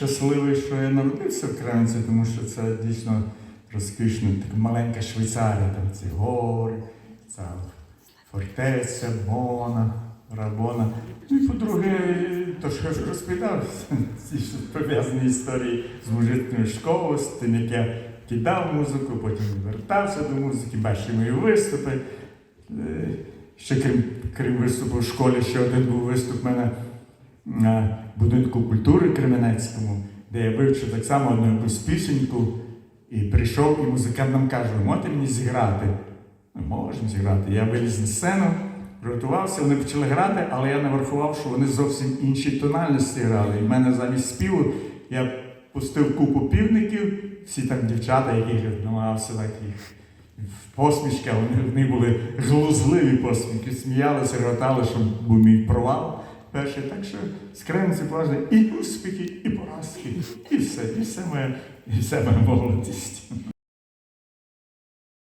щасливий, що я народився в Кремці, тому що це дійсно розкішна така маленька Швейцарія, там ці гори, ця фортеця, Бона, Рабона. Ну і по-друге, то що я розповідав, ці пов'язані історії з музичною школою, з тим, як я кидав музику, потім вертався до музики, бачив мої виступи. Е, Ще крім, крім виступу в школі, ще один був виступ в мене будинку культури Кременецькому, де я вивчив так само одну якусь пісеньку і прийшов, і музикант нам каже, можете мені зіграти? Ми можемо зіграти. Я виліз на сцену, приготувався, вони почали грати, але я не врахував, що вони зовсім інші тональності грали. І в мене замість співу я пустив купу півників, всі там дівчата, яких намагався так їх посмішки, вони в них були глузливі посмішки, сміялися, реготали, що був мій провал перший. Так що з Кремці поважно і успіхи, і поразки, і все, і все моя, і все моя молодість.